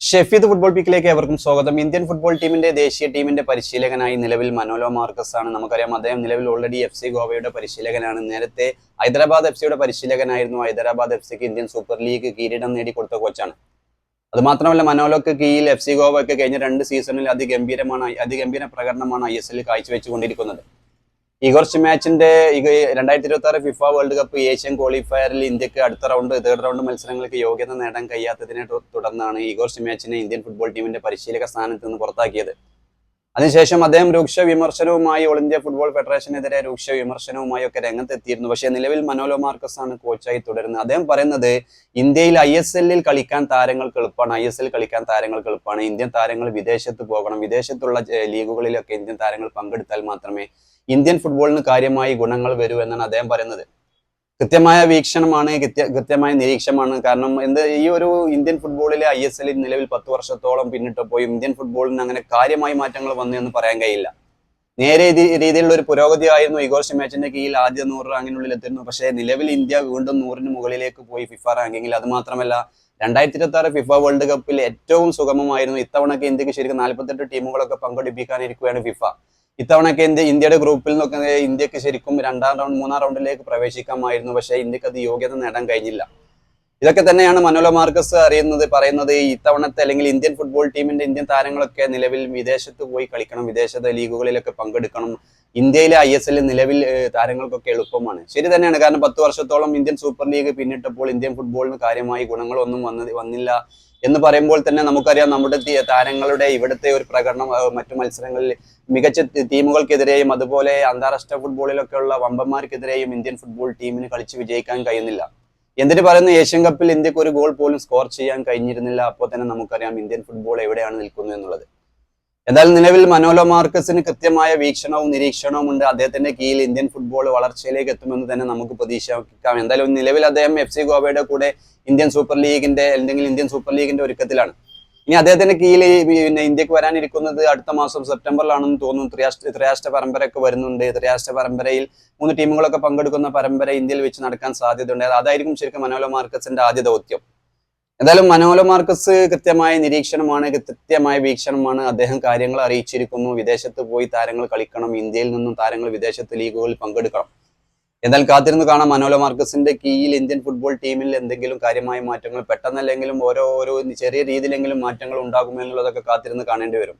Shefeed football പിക്കിലേക്ക് എവർക്കും സ്വാഗതം. Indian football ടീമിന്റെ ദേശീയ ടീമിന്റെ പരിശീലകനായി നിലവിൽ മനോലോ മാർക്കസ് ആണ്. നമുക്കറിയാം അദ്ദേഹം നിലവിൽ ഓൾറെഡി എഫ് സി ഗോവയുടെ പരിശീലകനാണ്. നേരത്തെ ഹൈദരാബാദ് എഫ് സിയുടെ പരിശീലകനായിരുന്നു. ഹൈദരാബാദ് എഫ് സിക്ക് ഇന്ത്യൻ സൂപ്പർ ലീഗ് കിരീടം നേടിക്കൊടുത്ത കോച്ചാണ് അതുമാത്രമല്ല മനോലോക്ക് കീഴിൽ എഫ് സി ഗോവയ്ക്ക് കഴിഞ്ഞ രണ്ട് സീസണിൽ അതിഗംഭീരമാണ് അതിഗംഭീര പ്രകടനമാണ് ഐ എസ് എല്ലിൽ കാഴ്ചവെച്ചുകൊണ്ടിരിക്കുന്നത്. ഇഗോർച്ച് മാച്ചിന്റെ രണ്ടായിരത്തി ഇരുപത്തി ആറ് ഫിഫ വേൾഡ് കപ്പ് ഏഷ്യൻ ക്വാളിഫയറിൽ ഇന്ത്യയ്ക്ക് അടുത്ത റൗണ്ട് തേർഡ് റൗണ്ട് മത്സരങ്ങൾക്ക് യോഗ്യത നേടാൻ കഴിയാത്തതിനെ തുടർന്നാണ് ഇഗോർ മാച്ചിനെ ഇന്ത്യൻ ഫുട്ബോൾ ടീമിന്റെ പരിശീലക സ്ഥാനത്ത് നിന്ന് പുറത്താക്കിയത്. അതിനുശേഷം അദ്ദേഹം രൂക്ഷ വിമർശനവുമായി ഓൾ ഇന്ത്യ ഫുട്ബോൾ ഫെഡറേഷനെതിരെ രൂക്ഷ വിമർശനവുമായി ഒക്കെ രംഗത്തെത്തിയിരുന്നു. പക്ഷേ നിലവിൽ മനോലോ മാർക്കസ് ആണ് കോച്ചായി തുടരുന്നത്. അദ്ദേഹം പറയുന്നത് ഇന്ത്യയിൽ ഐ എസ് എല്ലിൽ കളിക്കാൻ താരങ്ങൾക്ക് എളുപ്പമാണ്. ഐ എസ് എൽ കളിക്കാൻ താരങ്ങൾക്ക് എളുപ്പമാണ്. ഇന്ത്യൻ താരങ്ങൾ വിദേശത്ത് പോകണം. വിദേശത്തുള്ള ലീഗുകളിലൊക്കെ ഇന്ത്യൻ താരങ്ങൾ പങ്കെടുത്താൽ മാത്രമേ ഇന്ത്യൻ ഫുട്ബോളിന് കാര്യമായി ഗുണങ്ങൾ വരൂ എന്നാണ് അദ്ദേഹം പറയുന്നത്. കൃത്യമായ വീക്ഷണമാണ് കൃത്യ- കൃത്യമായ നിരീക്ഷണമാണ്. കാരണം എന്ത് ഈ ഒരു ഇന്ത്യൻ ഫുട്ബോളിലെ ഐ എസ് എല്ലിൽ നിലവിൽ പത്ത് വർഷത്തോളം പിന്നിട്ടപ്പോൾ ഇന്ത്യൻ ഫുട്ബോളിന് അങ്ങനെ കാര്യമായ മാറ്റങ്ങൾ വന്നു എന്ന് പറയാൻ കഴിയില്ല. നേരെ രീതി- രീതിയിലുള്ള ഒരു പുരോഗതി ആയിരുന്നു ഇഗോർ മാച്ചിന്റെ കീഴിൽ ആദ്യ നൂറ് റാങ്കിനുള്ളിൽ എത്തിയിരുന്നു. പക്ഷേ നിലവിൽ ഇന്ത്യ വീണ്ടും നൂറിന് മുകളിലേക്ക് പോയി ഫിഫ റാങ്കിങ്ങിൽ. അത് മാത്രമല്ല രണ്ടായിരത്തി ഇരുപത്തി ആറ് ഫിഫ വേൾഡ് കപ്പിൽ ഏറ്റവും സുഗമമായിരുന്നു. ഇത്തവണക്ക് ഇന്ത്യയ്ക്ക് ശരിക്കും നാൽപ്പത്തെട്ട് ടീമുകളൊക്കെ പങ്കെടുപ്പിക്കാനിരിക്കുകയാണ് ഫിഫ ഇത്തവണയൊക്കെ ഇന്ത്യ ഇന്ത്യയുടെ ഗ്രൂപ്പിൽ നിന്നൊക്കെ ഇന്ത്യയ്ക്ക് ശരിക്കും രണ്ടാം റൗണ്ട് മൂന്നാം റൗണ്ടിലേക്ക് പ്രവേശിക്കാമായിരുന്നു. പക്ഷേ ഇന്ത്യയ്ക്ക് അത് യോഗ്യത നേടാൻ കഴിഞ്ഞില്ല. ഇതൊക്കെ തന്നെയാണ് മനോല മാർക്കസ് അറിയുന്നത് പറയുന്നത് ഇത്തവണത്തെ അല്ലെങ്കിൽ ഇന്ത്യൻ ഫുട്ബോൾ ടീമിന്റെ ഇന്ത്യൻ താരങ്ങളൊക്കെ നിലവിൽ വിദേശത്ത് പോയി കളിക്കണം വിദേശത്തെ ലീഗുകളിലൊക്കെ പങ്കെടുക്കണം. ഇന്ത്യയിലെ ഐ എസ് എല്ലിൽ നിലവിൽ താരങ്ങൾക്കൊക്കെ എളുപ്പമാണ്. ശരി തന്നെയാണ്. കാരണം പത്ത് വർഷത്തോളം ഇന്ത്യൻ സൂപ്പർ ലീഗ് പിന്നിട്ടപ്പോൾ ഇന്ത്യൻ ഫുട്ബോളിന് കാര്യമായി ഗുണങ്ങളൊന്നും വന്നത് വന്നില്ല എന്ന് പറയുമ്പോൾ തന്നെ നമുക്കറിയാം നമ്മുടെ താരങ്ങളുടെ ഇവിടുത്തെ ഒരു പ്രകടനം മറ്റു മത്സരങ്ങളിൽ മികച്ച ടീമുകൾക്കെതിരെയും അതുപോലെ അന്താരാഷ്ട്ര ഫുട്ബോളിലൊക്കെയുള്ള വമ്പന്മാർക്കെതിരെയും ഇന്ത്യൻ ഫുട്ബോൾ ടീമിന് കളിച്ച് വിജയിക്കാൻ കഴിയുന്നില്ല. എന്തിനു പറയുന്നു ഏഷ്യൻ കപ്പിൽ ഇന്ത്യയ്ക്ക് ഒരു ഗോൾ പോലും സ്കോർ ചെയ്യാൻ കഴിഞ്ഞിരുന്നില്ല. അപ്പോൾ തന്നെ നമുക്കറിയാം ഇന്ത്യൻ ഫുട്ബോൾ എവിടെയാണ് നിൽക്കുന്നത് എന്നുള്ളത്. എന്തായാലും നിലവിൽ മനോലോ മാർക്കസിന് കൃത്യമായ വീക്ഷണവും നിരീക്ഷണവും ഉണ്ട്. അദ്ദേഹത്തിന്റെ കീഴിൽ ഇന്ത്യൻ ഫുട്ബോൾ വളർച്ചയിലേക്ക് എത്തുമെന്ന് തന്നെ നമുക്ക് പ്രതീക്ഷിക്കാം. എന്തായാലും നിലവിൽ അദ്ദേഹം എഫ് സി ഗോവയുടെ കൂടെ ഇന്ത്യൻ സൂപ്പർ ലീഗിന്റെ അല്ലെങ്കിൽ ഇന്ത്യൻ സൂപ്പർ ലീഗിന്റെ ഒരുക്കത്തിലാണ്. ഇനി അദ്ദേഹത്തിന്റെ കീഴിൽ പിന്നെ ഇന്ത്യയ്ക്ക് വരാനിരിക്കുന്നത് അടുത്ത മാസം സെപ്റ്റംബറിലാണെന്ന് തോന്നുന്നു. ത്രിരാഷ്ട്ര ത്രിരാഷ്ട്ര പരമ്പരയൊക്കെ വരുന്നുണ്ട്. ത്രിരാഷ്ട്ര പരമ്പരയിൽ മൂന്ന് ടീമുകളൊക്കെ പങ്കെടുക്കുന്ന പരമ്പര ഇന്ത്യയിൽ വെച്ച് നടക്കാൻ സാധ്യതയുണ്ട്. അതായിരിക്കും ശരിക്കും മനോലോ മാർക്കസിന്റെ ആദ്യ ദൗത്യം. എന്തായാലും മനോല മാർക്കസ് കൃത്യമായ നിരീക്ഷണമാണ് കൃത്യമായ വീക്ഷണമാണ്. അദ്ദേഹം കാര്യങ്ങൾ അറിയിച്ചിരിക്കുന്നു. വിദേശത്ത് പോയി താരങ്ങൾ കളിക്കണം. ഇന്ത്യയിൽ നിന്നും താരങ്ങൾ വിദേശത്ത് ലീഗുകളിൽ പങ്കെടുക്കണം. എന്നാൽ കാത്തിരുന്ന് കാണാം മനോല മാർക്കസിന്റെ കീഴിൽ ഇന്ത്യൻ ഫുട്ബോൾ ടീമിൽ എന്തെങ്കിലും കാര്യമായ മാറ്റങ്ങൾ പെട്ടെന്നല്ലെങ്കിലും ഓരോ ഓരോ ചെറിയ രീതിയിലെങ്കിലും മാറ്റങ്ങൾ ഉണ്ടാകുമെന്നുള്ളതൊക്കെ കാത്തിരുന്ന് കാണേണ്ടി വരും.